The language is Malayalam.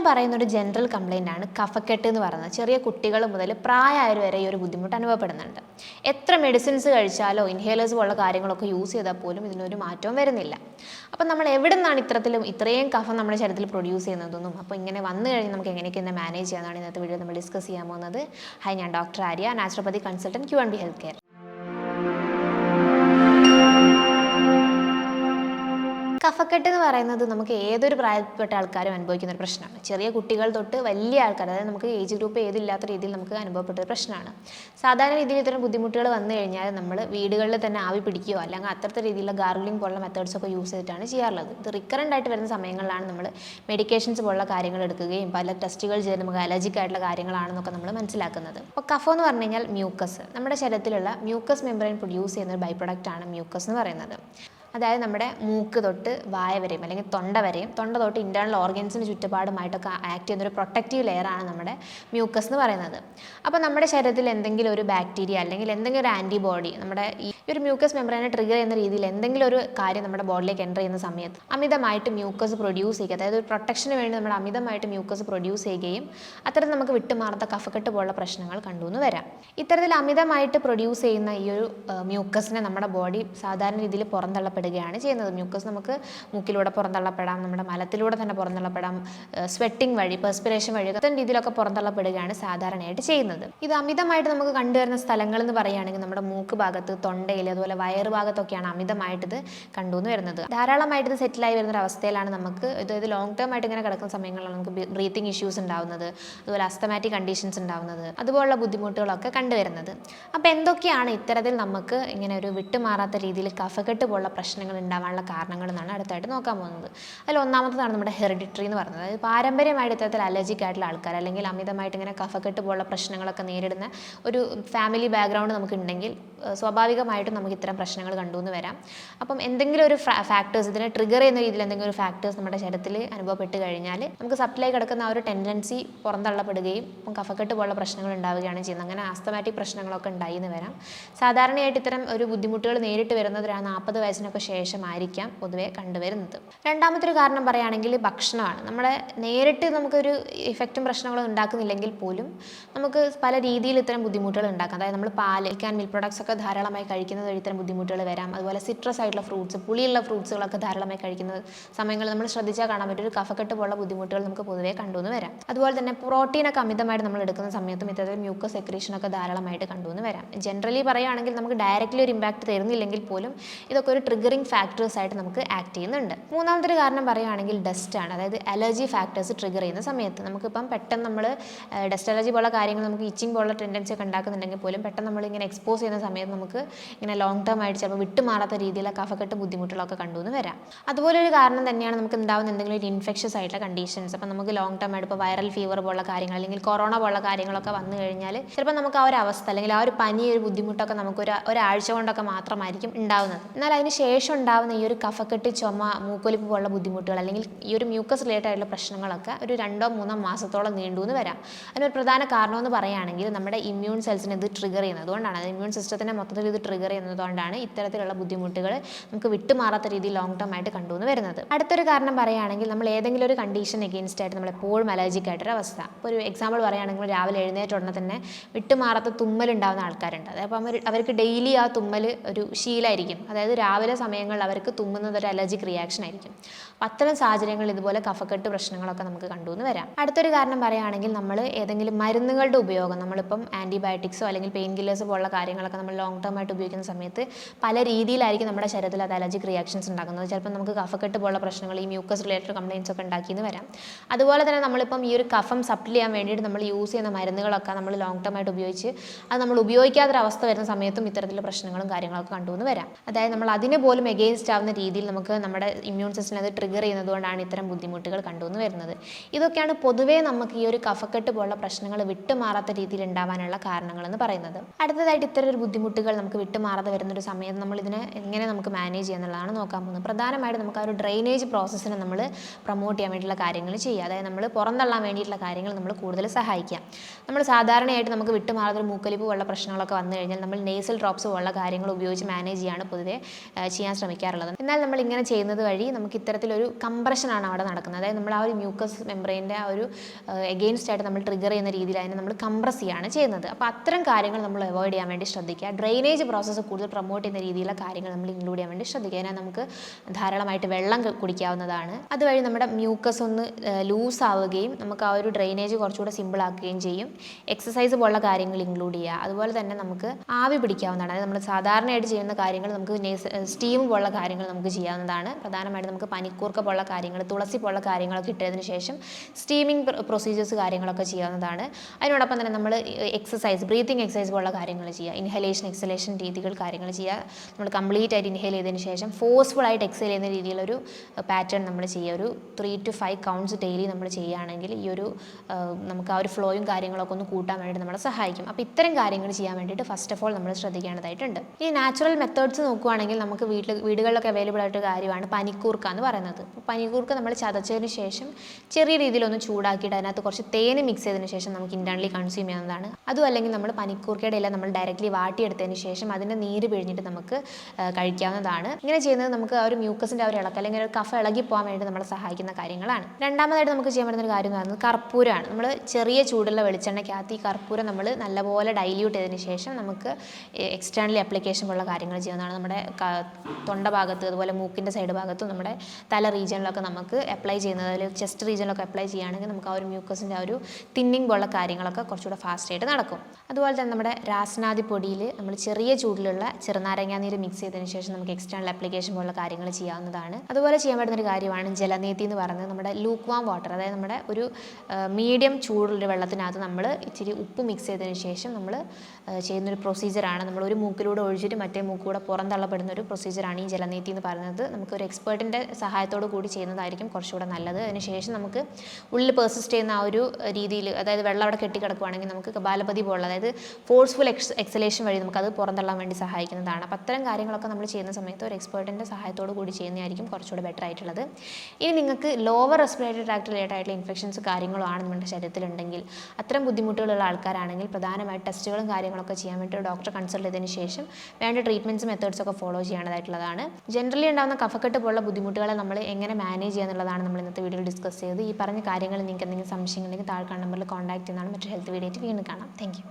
എല്ലാവരും പറയുന്ന ഒരു ജനറൽ കംപ്ലൈന്റ് ആണ് കഫക്കെട്ട് എന്ന് പറയുന്നത്. ചെറിയ കുട്ടികൾ മുതൽ പ്രായമായവർ വരെ ഈ ഒരു ബുദ്ധിമുട്ട് അനുഭവപ്പെടുന്നുണ്ട്. എത്ര മെഡിസിൻസ് കഴിച്ചാലോ ഇൻഹേലേഴ്സ് പോലുള്ള കാര്യങ്ങളൊക്കെ യൂസ് ചെയ്താൽ പോലും ഇതിനൊരു മാറ്റവും വരുന്നില്ല. അപ്പം നമ്മൾ എവിടെ നിന്നാണ് ഇത്തരത്തിലും ഇത്രയും കഫം നമ്മുടെ ശരീരത്തിൽ പ്രൊഡ്യൂസ് ചെയ്യുന്നതെന്നും അപ്പോൾ ഇങ്ങനെ വന്നു കഴിഞ്ഞാൽ നമുക്ക് എങ്ങനെയൊക്കെ ഇന്ന് മാനേജ് ചെയ്യാനാണ് ഇന്നത്തെ വീഡിയോ നമ്മൾ ഡിസ്കസ് ചെയ്യാൻ പോകുന്നത്. ഹൈ ഞാൻ doctor Arya naturopathy consultant Q and B health care കഫക്കെട്ട് എന്ന് പറയുന്നത് നമുക്ക് ഏതൊരു പ്രായപ്പെട്ട ആൾക്കാരും അനുഭവിക്കുന്ന ഒരു പ്രശ്നമാണ്. ചെറിയ കുട്ടികൾ തൊട്ട് വലിയ ആൾക്കാർ അതായത് നമുക്ക് ഏജ് ഗ്രൂപ്പ് ഏതില്ലാത്ത രീതിയിൽ നമുക്ക് അനുഭവപ്പെട്ട ഒരു പ്രശ്നമാണ്. സാധാരണ രീതിയിൽ ഇത്തരം ബുദ്ധിമുട്ടുകൾ വന്നു കഴിഞ്ഞാൽ നമ്മൾ വീടുകളിൽ തന്നെ ആവി പിടിക്കുകയോ അല്ലെങ്കിൽ അത്തരത്തെ രീതിയിലുള്ള ഗാർഗിളിംഗ് പോലുള്ള മെത്തേഡ്സ് ഒക്കെ യൂസ് ചെയ്തിട്ടാണ് ചെയ്യാറുള്ളത്. ഇത് റിക്കറന്റ് ആയിട്ട് വരുന്ന സമയങ്ങളിലാണ് നമ്മൾ മെഡിക്കേഷൻസ് പോലുള്ള കാര്യങ്ങൾ എടുക്കുകയും പല ടെസ്റ്റുകൾ ചെയ്ത് നമുക്ക് അലർജിക് ആയിട്ടുള്ള കാര്യങ്ങളാണെന്നൊക്കെ നമ്മൾ മനസ്സിലാക്കുന്നത്. അപ്പോൾ കഫോ എന്ന് പറഞ്ഞു കഴിഞ്ഞാൽ മ്യൂക്കസ് നമ്മുടെ ശരീരത്തിലുള്ള മ്യൂക്കസ് മെമ്പറൈൻ പ്രൊഡ്യൂസ് ചെയ്യുന്ന ഒരു ബൈ പ്രൊഡക്റ്റാണ് മ്യൂക്കസ് എന്ന് പറയുന്നത്. അതായത് നമ്മുടെ മൂക്ക് തൊട്ട് വായ വരെയും അല്ലെങ്കിൽ തൊണ്ട വരെയും തൊണ്ട തൊട്ട് ഇന്റേർണൽ ഓർഗൻസിന് ചുറ്റുപാടുമായിട്ടൊക്കെ ആക്ട് ചെയ്യുന്ന ഒരു പ്രൊട്ടക്റ്റീവ് ലെയറാണ് നമ്മുടെ മ്യൂക്കസ് എന്ന് പറയുന്നത്. അപ്പോൾ നമ്മുടെ ശരീരത്തിൽ എന്തെങ്കിലും ഒരു ബാക്ടീരിയ അല്ലെങ്കിൽ എന്തെങ്കിലും ഒരു ആന്റിബോഡി നമ്മുടെ ഈ ഒരു മ്യൂക്കസ് മെമ്പറിനെ ട്രിഗർ ചെയ്യുന്ന രീതിയിൽ എന്തെങ്കിലും ഒരു കാര്യം നമ്മുടെ ബോഡിലേക്ക് എന്റർ ചെയ്യുന്ന സമയത്ത് അമിതമായിട്ട് മ്യൂക്കസ് പ്രൊഡ്യൂസ് ചെയ്യുക. അതായത് ഒരു പ്രൊട്ടക്ഷന് വേണ്ടി നമ്മൾ അമിതമായിട്ട് മ്യൂക്കസ് പ്രൊഡ്യൂസ് ചെയ്യുകയും അത്തരത്തിൽ നമുക്ക് വിട്ടുമാറാത്ത കഫക്കെട്ട് പോലുള്ള പ്രശ്നങ്ങൾ കണ്ടു എന്ന് വരാം. ഇത്തരത്തിൽ അമിതമായിട്ട് പ്രൊഡ്യൂസ് ചെയ്യുന്ന ഈ ഒരു മ്യൂക്കസിനെ നമ്മുടെ ബോഡി സാധാരണ രീതിയിൽ പുറന്തള്ളപ്പെടുകയാണ് ചെയ്യുന്നത്. മ്യൂക്കസ് നമുക്ക് മൂക്കിലൂടെ പുറന്തള്ളപ്പെടാം നമ്മുടെ മലത്തിലൂടെ തന്നെ പുറന്തള്ളപ്പെടാം സ്വെറ്റിംഗ് വഴി പെർസ്പിറേഷൻ വഴി അത്തരം രീതിയിലൊക്കെ പുറന്തള്ളപ്പെടുകയാണ് സാധാരണയായിട്ട് ചെയ്യുന്നത്. ഇത് അമിതമായിട്ട് നമുക്ക് കണ്ടുവരുന്ന സ്ഥലങ്ങൾ എന്ന് പറയുകയാണെങ്കിൽ നമ്മുടെ മൂക്ക് ഭാഗത്ത് തൊണ്ടയിൽ അതുപോലെ വയറ് ഭാഗത്തൊക്കെയാണ് അമിതമായിട്ട് ഇത് കണ്ടുവന്ന് വരുന്നത്. ധാരാളമായിട്ട് ഇത് സെറ്റിലായി വരുന്ന ഒരു അവസ്ഥയിലാണ് നമുക്ക് ഇത് ലോങ് ടേം ആയിട്ട് ഇങ്ങനെ കിടക്കുന്ന സമയങ്ങളിലാണ് നമുക്ക് ബ്രീത്തിങ് ഇഷ്യൂസ് ഉണ്ടാവുന്നത്. അതുപോലെ അസ്തമാറ്റിക് കണ്ടീഷൻസ് ഉണ്ടാവുന്നത്. അതുപോലുള്ള ബുദ്ധിമുട്ടുകളൊക്കെ കണ്ടുവരുന്നത് അപ്പോൾ എന്തൊക്കെയാണ് ഇത്തരത്തിൽ നമുക്ക് ഇങ്ങനെ ഒരു വിട്ടുമാറാത്ത രീതിയിൽ കഫക്കെട്ട് പോലുള്ള പ്രശ്നങ്ങൾ ഉണ്ടാവാനുള്ള കാരണങ്ങൾ എന്നാണ് അടുത്തായിട്ട് നോക്കാൻ പോകുന്നത്. അതിൽ ഒന്നാമത്തതാണ് നമ്മുടെ ഹെറിഡിറ്ററി എന്ന് പറയുന്നത്. അതായത് പാരമ്പര്യമായിട്ട് ഇത്തരത്തിൽ അലർജിക് ആയിട്ടുള്ള ആൾക്കാർ അല്ലെങ്കിൽ അമിതമായിട്ട് ഇങ്ങനെ കഫക്കെട്ട് പോലുള്ള പ്രശ്നങ്ങളൊക്കെ നേരിടുന്ന ഒരു ഫാമിലി ബാക്ക്ഗ്രൗണ്ട് നമുക്ക് ഉണ്ടെങ്കിൽ സ്വാഭാവികമായിട്ടും നമുക്ക് ഇത്തരം പ്രശ്നങ്ങൾ കണ്ടുവന്ന് വരാം. അപ്പം എന്തെങ്കിലും ഒരു ഫാക്ടേഴ്സ് ഇതിനെ ട്രിഗർ ചെയ്യുന്ന രീതിയിൽ എന്തെങ്കിലും ഒരു ഫാക്ടേഴ്സ് നമ്മുടെ ശരീരത്തിൽ അനുഭവപ്പെട്ട് കഴിഞ്ഞാൽ നമുക്ക് സപ്ലൈ കിടക്കുന്ന ആ ഒരു ടെൻഡൻസി പുറന്തള്ളപ്പെടുകയും ഇപ്പം കഫക്കെട്ട് പോലുള്ള പ്രശ്നങ്ങൾ ഉണ്ടാവുകയാണ് ചെയ്യുന്നത്. അങ്ങനെ ആസ്തമാറ്റിക് പ്രശ്നങ്ങളൊക്കെ ഉണ്ടായി എന്ന് വരാം. സാധാരണയായിട്ട് ഇത്തരം ഒരു ബുദ്ധിമുട്ടുകൾ നേരിട്ട് വരുന്നത് ഒരു നാൽപ്പത് വയസ്സിനൊക്കെ ശേഷമായിരിക്കാം പൊതുവെ കണ്ടുവരുന്നത്. രണ്ടാമത്തെ ഒരു കാരണം പറയുകയാണെങ്കിൽ ഭക്ഷണമാണ്. നമ്മളെ നേരിട്ട് നമുക്കൊരു ഇഫക്റ്റും പ്രശ്നങ്ങളും ഉണ്ടാക്കുന്നില്ലെങ്കിൽ പോലും നമുക്ക് പല രീതിയിൽ ഇത്തരം ബുദ്ധിമുട്ടുകൾ ഉണ്ടാക്കാം. അതായത് നമ്മൾ പാൽ ആൻഡ് മിൽക്ക് പ്രൊഡക്ട്സ് ഒക്കെ ധാരാളമായി കഴിക്കുന്നത് വഴി ഇത്തരം ബുദ്ധിമുട്ടുകൾ വരാം. അതുപോലെ സിട്രസ് ആയിട്ടുള്ള ഫ്രൂട്ട്സ് പുളിയുള്ള ഫ്രൂട്ട്സുകളൊക്കെ ധാരാളമായി കഴിക്കുന്ന സമയങ്ങളിൽ നമ്മൾ ശ്രദ്ധിച്ചാൽ കാണാൻ പറ്റും ഒരു കഫക്കെട്ട് പോലുള്ള ബുദ്ധിമുട്ടുകൾ നമുക്ക് പൊതുവേ കണ്ടുവന്ന് വരാം. അതുപോലെ തന്നെ പ്രോട്ടീനൊക്കെ അമിതമായിട്ട് നമ്മൾ എടുക്കുന്ന സമയത്തും ഇത്തരത്തിൽ മ്യൂക്കസ് സെക്രീഷനൊക്കെ ധാരാളമായിട്ട് കണ്ടുവന്ന് വരാം. ജനറലി പറയുകയാണെങ്കിൽ നമുക്ക് ഡയറക്റ്റ്ലി ഒരു ഇമ്പാക്ട് തരുന്നില്ലെങ്കിൽ പോലും ഇതൊക്കെ ഒരു ട്രിഗറിങ് ഫാക്ടേഴ്സ് ആയിട്ട് നമുക്ക് ആക്ട് ചെയ്യുന്നുണ്ട്. മൂന്നാമത്തെ ഒരു കാരണം പറയുകയാണെങ്കിൽ ഡസ്റ്റ് ആണ്. അതായത് അലർജി ഫാക്ടേഴ്സ് ട്രിഗർ ചെയ്യുന്ന സമയത്ത് നമുക്കിപ്പം പെട്ടെന്ന് നമ്മൾ ഡസ്റ്റ് അലർജി പോലുള്ള കാര്യങ്ങൾ നമുക്ക് ഇച്ചിങ് പോലുള്ള ടെൻഡൻസി ഒക്കെ ഉണ്ടാക്കുന്നുണ്ടെങ്കിൽ പോലും പെട്ടെന്ന് നമ്മൾ ഇങ്ങനെ എക്സ്പോസ് ചെയ്യുന്ന സമയത്ത് നമുക്ക് ഇങ്ങനെ ലോങ് ടേം ആയിട്ട് ചിലപ്പോൾ വിട്ടുമാറാത്ത രീതിയിലുള്ള കഫക്കെട്ട് ബുദ്ധിമുട്ടുകളൊക്കെ കണ്ടുവന്ന് വരാം. അതുപോലെ ഒരു കാരണം തന്നെയാണ് നമുക്ക് ഉണ്ടാവുന്ന എന്തെങ്കിലും ഒരു ഇൻഫെക്ഷസ് ആയിട്ടുള്ള കണ്ടീഷൻസ് അപ്പോൾ നമുക്ക് ലോങ് ടേം ആയിട്ട് ഇപ്പോൾ വൈറൽ ഫീവർ പോലുള്ള കാര്യങ്ങൾ അല്ലെങ്കിൽ കൊറോണ പോലുള്ള കാര്യങ്ങളൊക്കെ വന്നു കഴിഞ്ഞാൽ ചിലപ്പോൾ നമുക്ക് ആ ഒരു അവസ്ഥ അല്ലെങ്കിൽ ആ ഒരു പനി ഒരു ബുദ്ധിമുട്ടൊക്കെ നമുക്ക് ഒരു ഒരാഴ്ച കൊണ്ടൊക്കെ മാത്രമായിരിക്കും ഉണ്ടാവുന്നത്. എന്നാൽ അതിന് ശേഷം ഉണ്ടാവുന്ന ഈ ഒരു കഫക്കെട്ട് ചുമ മൂക്കൊലിപ്പ് പോലുള്ള ബുദ്ധിമുട്ടുകൾ അല്ലെങ്കിൽ ഈ ഒരു മ്യൂക്കസ് റിലേറ്റഡ് ആയിട്ടുള്ള പ്രശ്നങ്ങളൊക്കെ ഒരു രണ്ടോ മൂന്നോ മാസത്തോളം നീണ്ടു എന്ന് വരാം. അതിനൊരു പ്രധാന കാരണം എന്ന് പറയുകയാണെങ്കിൽ നമ്മുടെ ഇമ്മ്യൂൺ സെൽസിനെ ഇത് ട്രിഗർ ചെയ്യുന്നത്. അതുകൊണ്ടാണ് അത് ഇമ്മ്യൂൺ സിസ്റ്റത്തിനെ മൊത്തത്തിൽ ഇത് ട്രിഗർ ചെയ്യുന്നതുകൊണ്ടാണ് ഇത്തരത്തിലുള്ള ബുദ്ധിമുട്ടുകൾ നമുക്ക് വിട്ടുമാറാത്ത രീതിയിൽ ലോങ് ടേം ആയിട്ട് കണ്ടുവന്ന് വരുന്നത്. അടുത്തൊരു കാരണം പറയുകയാണെങ്കിൽ നമ്മൾ ഏതെങ്കിലും ഒരു കണ്ടീഷൻ എഗെയിൻസ്റ്റ് ആയിട്ട് നമ്മൾ എപ്പോഴും അലർജിക് ആയിട്ടൊരു അവസ്ഥ. ഇപ്പോൾ ഒരു എക്സാമ്പിൾ പറയുകയാണെങ്കിൽ രാവിലെ എഴുന്നേറ്റ ഉടനെ തന്നെ വിട്ടുമാറാത്ത തുമ്മൽ ഉണ്ടാകുന്ന ആൾക്കാരുണ്ട്. അതായത് അവർ അവർക്ക് ഡെയിലി ആ തുമ്മൽ ഒരു ശീലമായിരിക്കും അതായത് രാവിലെ സമയങ്ങളിൽ അവർക്ക് തുമ്മുന്നത് ഒരു അലർജിക് റിയാക്ഷൻ ആയിരിക്കും. അപ്പം അത്തരം സാഹചര്യങ്ങളിൽ ഇതുപോലെ കഫക്കെട്ട് പ്രശ്നങ്ങളൊക്കെ നമുക്ക് കണ്ടുവന്ന് വരാം. അടുത്തൊരു കാരണം പറയുകയാണെങ്കിൽ നമ്മൾ ഏതെങ്കിലും മരുന്നുകളുടെ ഉപയോഗം നമ്മളിപ്പം ആന്റിബയോട്ടിക്സോ അല്ലെങ്കിൽ പെയിൻ കില്ലേഴ്സ് പോലുള്ള കാര്യങ്ങളൊക്കെ നമ്മൾ ലോങ് ടേം ആയിട്ട് ഉപയോഗിക്കുന്ന സമയത്ത് പല രീതിയിലായിരിക്കും നമ്മുടെ ശരീരത്തിൽ അത് അലർജിക് റിയാക്ഷൻസ് ഉണ്ടാക്കുന്നത് ചിലപ്പോൾ നമുക്ക് കഫക്കെട്ട് പോലുള്ള പ്രശ്നങ്ങൾ ഈ മ്യൂക്കസ് റിലേറ്റഡ് കംപ്ലയിൻസ് ഒക്കെ ഉണ്ടാക്കിയെന്ന് വരാം. അതുപോലെ തന്നെ നമ്മളിപ്പം ഈ ഒരു കഫം സപ്ലി ചെയ്യാൻ വേണ്ടിയിട്ട് നമ്മൾ യൂസ് ചെയ്യുന്ന മരുന്നുകളൊക്കെ നമ്മൾ ലോങ് ടേം ആയിട്ട് ഉപയോഗിച്ച് അത് നമ്മൾ ഉപയോഗിക്കാത്തൊരവസ്ഥ വരുന്ന സമയത്തും ഇത്തരത്തിലുള്ള പ്രശ്നങ്ങളും കാര്യങ്ങളൊക്കെ കണ്ടുവന്ന് വരാം. അതായത് നമ്മൾ അതിന് പോലും എഗെയിൻസ്റ്റ് ആവുന്ന രീതിയിൽ നമുക്ക് നമ്മുടെ ഇമ്മ്യൂൺ സിസ്റ്റം അത് ട്രിഗർ ചെയ്യുന്നതുകൊണ്ടാണ് ഇത്തരം ബുദ്ധിമുട്ടുകൾ കണ്ടുവന്ന് വരുന്നത്. ഇതൊക്കെയാണ് പൊതുവേ നമുക്ക് ഈ ഒരു കഫക്കെട്ട് പോലുള്ള പ്രശ്നങ്ങൾ വിട്ടുമാറാത്ത രീതിയിൽ ഉണ്ടാവാനുള്ള കാരണങ്ങൾ എന്ന് പറയുന്നത്. അടുത്തതായിട്ട് ഇത്തരം ഒരു ബുദ്ധിമുട്ടുകൾ നമുക്ക് വിട്ടുമാറാൻ മാറാതെ വരുന്നൊരു സമയത്ത് നമ്മൾ ഇതിനെ എങ്ങനെ നമുക്ക് മാനേജ് ചെയ്യുക എന്നുള്ളതാണ് നോക്കാൻ പോകുന്നത്. പ്രധാനമായിട്ട് നമുക്ക് ആ ഒരു ഡ്രെയിനേജ് പ്രോസസ്സിനെ നമ്മൾ പ്രൊമോട്ട് ചെയ്യാൻ വേണ്ടിയിട്ടുള്ള കാര്യങ്ങൾ ചെയ്യുക. അതായത് നമ്മൾ പുറന്തള്ളാൻ വേണ്ടിയിട്ടുള്ള കാര്യങ്ങൾ നമ്മൾ കൂടുതൽ സഹായിക്കാം നമ്മൾ സാധാരണയായിട്ട് നമുക്ക് വിട്ടുമാറാത്ത ഒരു മൂക്കലിപ്പ് ഉള്ള പ്രശ്നങ്ങളൊക്കെ വന്നു കഴിഞ്ഞാൽ നമ്മൾ നേസൽ ഡ്രോപ്സ് പോലുള്ള കാര്യങ്ങൾ ഉപയോഗിച്ച് മാനേജ് ചെയ്യാണ് പൊതുവെ ചെയ്യാൻ ശ്രമിക്കാറുള്ളത്. എന്നാൽ നമ്മൾ ഇങ്ങനെ ചെയ്യുന്നത് വഴി നമുക്ക് ഇത്തരത്തിലൊരു കംപ്രഷനാണ് അവിടെ നടക്കുന്നത്. അതായത് നമ്മൾ ആ ഒരു മ്യൂക്കസ് മെമ്പറൈന്റെ ആ ഒരു എഗെയിൻസ്റ്റ് ആയിട്ട് നമ്മൾ ട്രിഗർ ചെയ്യുന്ന രീതിയിൽ അതിനെ നമ്മൾ കംപ്രസ് ചെയ്യുകയാണ് ചെയ്യുന്നത്. അപ്പോൾ അത്തരം കാര്യങ്ങൾ നമ്മൾ അവോയ്ഡ് ചെയ്യാൻ വേണ്ടി ശ്രദ്ധിക്കുക. ഡ്രെയിനേജ് പ്രോസസ്സ് കൂടുതൽ പ്രൊമോട്ട് ചെയ്യുന്ന രീതിയിലുള്ള കാര്യങ്ങൾ നമ്മൾ ഇൻക്ലൂഡ് ചെയ്യാൻ വേണ്ടി ശ്രദ്ധിക്കുക. അതിനാൽ നമുക്ക് ധാരാളമായിട്ട് വെള്ളം കുടിക്കാവുന്നതാണ്. അതുവഴി നമ്മുടെ മ്യൂക്കസ് ഒന്ന് ലൂസ് ആവുകയും നമുക്ക് ആ ഒരു ഡ്രെയിനേജ് കുറച്ചുകൂടെ സിമ്പിൾ ആക്കുകയും ചെയ്യും. എക്സസൈസ് പോലുള്ള കാര്യങ്ങൾ ഇൻക്ലൂഡ് ചെയ്യുക. അതുപോലെ തന്നെ നമുക്ക് ആവി പിടിക്കാവുന്നതാണ്. അതായത് നമ്മൾ സാധാരണയായിട്ട് ചെയ്യുന്ന കാര്യങ്ങൾ നമുക്ക് സ്റ്റീം പോലുള്ള കാര്യങ്ങൾ നമുക്ക് ചെയ്യാവുന്നതാണ്. പ്രധാനമായിട്ട് നമുക്ക് പനിക്കൂർക്ക പോലുള്ള കാര്യങ്ങൾ തുളസി പോലുള്ള കാര്യങ്ങളൊക്കെ ഇട്ടതിന് ശേഷം സ്റ്റീമിംഗ് പ്രൊസീജിയേഴ്സ് കാര്യങ്ങളൊക്കെ ചെയ്യാവുന്നതാണ്. അതിനോടൊപ്പം തന്നെ നമ്മൾ എക്സസൈസ് ബ്രീത്തിങ് എക്സസൈസ് പോലുള്ള കാര്യങ്ങൾ ചെയ്യുക. ഇൻഹലേഷൻ എക്സലേഷൻ രീതികൾ കാര്യങ്ങൾ ചെയ്യുക. നമ്മൾ കംപ്ലീറ്റ് ആയിട്ട് ഇൻഹേൽ ചെയ്തതിന് ശേഷം ഫോഴ്സ്ഫുൾ ആയിട്ട് എക്സേൽ ചെയ്യുന്ന രീതിയിലൊരു പാറ്റേൺ നമ്മൾ ചെയ്യുക. ഒരു three to five counts daily നമ്മൾ ചെയ്യുകയാണെങ്കിൽ ഈ ഒരു നമുക്ക് ആ ഒരു ഫ്ലോയും കാര്യങ്ങളൊക്കെ ഒന്ന് കൂട്ടാൻ വേണ്ടിയിട്ട് നമ്മളെ സഹായിക്കും. അപ്പോൾ ഇത്തരം കാര്യങ്ങൾ ചെയ്യാൻ വേണ്ടിയിട്ട് ഫസ്റ്റ് ഓഫ് ഓൾ നമ്മൾ ശ്രദ്ധിക്കേണ്ടതായിട്ടുണ്ട്. ഈ നാച്ചുറൽ മെത്തേഡ്സ് നോക്കുകയാണെങ്കിൽ നമുക്ക് വീട്ടിൽ വീടുകളിലൊക്കെ അവൈലബിൾ ആയിട്ട് കാര്യമാണ് പനിക്കൂർക്ക എന്ന് പറയുന്നത്. പനിക്കൂർക്ക നമ്മൾ ചതച്ചതിന് ശേഷം ചെറിയ രീതിയിലൊന്ന് ചൂടാക്കിയിട്ട് അതിനകത്ത് കുറച്ച് തേന് മിക്സ് ചെയ്തതിന് ശേഷം നമുക്ക് ഇന്റേർണലി കൺസ്യൂം ചെയ്യുന്നതാണ് അതും അല്ലെങ്കിൽ നമ്മൾ പനിക്കൂർക്കയുടെ ഇല നമ്മൾ ഡയറക്റ്റ്ലി വാട്ടിയെടുത്തതിന് ശേഷം അതിന്റെ നീര് പിഴിഞ്ഞിട്ട് നമുക്ക് കഴിക്കാവുന്നതാണ്. ഇങ്ങനെ ചെയ്യുന്നത് നമുക്ക് ആ ഒരു മ്യൂക്കസിന്റെ ഒരു ഇളക്കം അല്ലെങ്കിൽ ഒരു കഫ ഇളകി പോകാൻ വേണ്ടി നമ്മളെ സഹായിക്കുന്ന കാര്യങ്ങളാണ്. രണ്ടാമതായിട്ട് നമുക്ക് ചെയ്യാൻ പറ്റുന്ന ഒരു കാര്യം എന്ന് പറയുന്നത് കർപ്പൂരമാണ്. നമ്മൾ ചെറിയ ചൂടുള്ള വെളിച്ചെണ്ണയ്ക്കകത്ത് ഈ കർപ്പൂരം നമ്മൾ നല്ലപോലെ ഡൈല്യൂട്ട് ചെയ്തതിന് ശേഷം നമുക്ക് എക്സ്റ്റേണലി അപ്ലിക്കേഷൻ പോലുള്ള കാര്യങ്ങൾ ചെയ്യുന്നതാണ്. നമ്മുടെ തൊണ്ട ഭാഗത്ത് അതുപോലെ മൂക്കിന്റെ സൈഡ് ഭാഗത്തും നമ്മുടെ തല റീജിയനിലൊക്കെ നമുക്ക് അപ്ലൈ ചെയ്യുന്നത്. അതിൽ ചെസ്റ്റ് റീജിയനിലൊക്കെ അപ്ലൈ ചെയ്യുകയാണെങ്കിൽ നമുക്ക് ആ ഒരു മ്യൂക്കസിന്റെ ആ ഒരു തിന്നിങ് പോലുള്ള കാര്യങ്ങളൊക്കെ കുറച്ചുകൂടെ ഫാസ്റ്റായിട്ട് നടക്കും. അതുപോലെ തന്നെ നമ്മുടെ രാസനാദി പൊടിയിൽ നമ്മൾ ചെറിയ ചൂടിലുള്ള ചെറുനാരങ്ങാനീര് മിക്സ് ചെയ്തതിനു ശേഷം നമുക്ക് എക്സ്റ്റേണൽ അപ്ലിക്കേഷൻ പോലുള്ള കാര്യങ്ങൾ ചെയ്യാവുന്നതാണ്. അതുപോലെ ചെയ്യാൻ പറ്റുന്ന ഒരു കാര്യമാണ് ജലനീതി എന്ന് പറയുന്നത് നമ്മുടെ ലൂക്ക് വാം വാട്ടർ അതായത് നമ്മുടെ ഒരു മീഡിയം ചൂടുള്ള വെള്ളത്തിനകത്ത് നമ്മൾ ഇച്ചിരി ഉപ്പ് മിക്സ് ചെയ്തതിനു ശേഷം നമ്മൾ ചെയ്യുന്നൊരു പ്രൊസീജിയറാണ് നമ്മൾ ഒരു മൂക്കിലൂടെ ഒഴിച്ചിട്ട് മറ്റേ മൂക്കിലൂടെ പുറന്തള്ളപ്പെടുന്ന ഒരു പ്രൊസീജിയറാണ് ഈ ജലനീതി എന്ന് പറയുന്നത്. നമുക്ക് ഒരു എക്സ്പേർട്ടിന്റെ സഹായത്തോടു കൂടി ചെയ്യുന്നതായിരിക്കും കുറച്ചുകൂടെ നല്ലത്. അതിനുശേഷം നമുക്ക് ഉള്ളിൽ പെർസിസ്റ്റ് ചെയ്യുന്ന ആ ഒരു രീതിയിൽ അതായത് വെള്ളം അവിടെ കെട്ടിക്കിടക്കുവാണെങ്കിൽ നമുക്ക് കപാലപതി പോലുള്ള അതായത് ഫോഴ്സ്ഫുൾ എക്സ് എക്സലേഷൻ വഴി നമുക്കത് പുറന്തള്ളാൻ വേണ്ടി സഹായിക്കുന്നതാണ്. അപ്പോൾ അത്തരം കാര്യങ്ങളൊക്കെ നമ്മൾ ചെയ്യുന്ന സമയത്ത് ഒരു എക്സ്പേർട്ടിന്റെ സഹായത്തോടു കൂടി ചെയ്യുന്നതായിരിക്കും കുറച്ചുകൂടി ബെറ്റർ ആയിട്ടുള്ളത്. ഇനി നിങ്ങൾക്ക് ലോവർ റെസ്പിറേറ്ററി ട്രാക്ട് റിലേറ്റഡ് ആയിട്ടുള്ള ഇൻഫെക്ഷൻസ് കാര്യങ്ങളോ ആണ് നിങ്ങളുടെ ശരീരത്തിലുണ്ടെങ്കിൽ അത്തരം ബുദ്ധിമുട്ടുകളുള്ള ആൾക്കാരാണെങ്കിൽ പ്രധാനമായിട്ട് ടെസ്റ്റുകളും കാര്യങ്ങളൊക്കെ ചെയ്യാൻ വേണ്ടി ഡോക്ടറെ കൺസൾട്ട് ചെയ്തതിന് ശേഷം വേണ്ട ട്രീറ്റ്മെന്റ്സ് മെത്തേഡ്സ് ഒക്കെ ഫോളോ ചെയ്യേണ്ടതായിട്ടുള്ളതാണ്. ജനറലി ഉണ്ടാകുന്ന കഫക്കെട്ട് പോലുള്ള ബുദ്ധിമുട്ടുകളെ നമ്മൾ എങ്ങനെ മാനേജ് ചെയ്യുക എന്നുള്ളതാണ് നമ്മൾ ഇന്നത്തെ വീഡിയോയിൽ ഡിസ്കസ് ചെയ്തത്. ഈ പറഞ്ഞ കാര്യങ്ങൾ നിങ്ങൾക്ക് എന്തെങ്കിലും സംശയങ്ങളെങ്കിൽ താഴെ നമ്പറിൽ കോൺടാക്ട് ചെയ്യുന്നതാണ്. മറ്റൊരു ഹെൽത്ത് വീഡിയോ വീണ്ടും കാണാം. താങ്ക്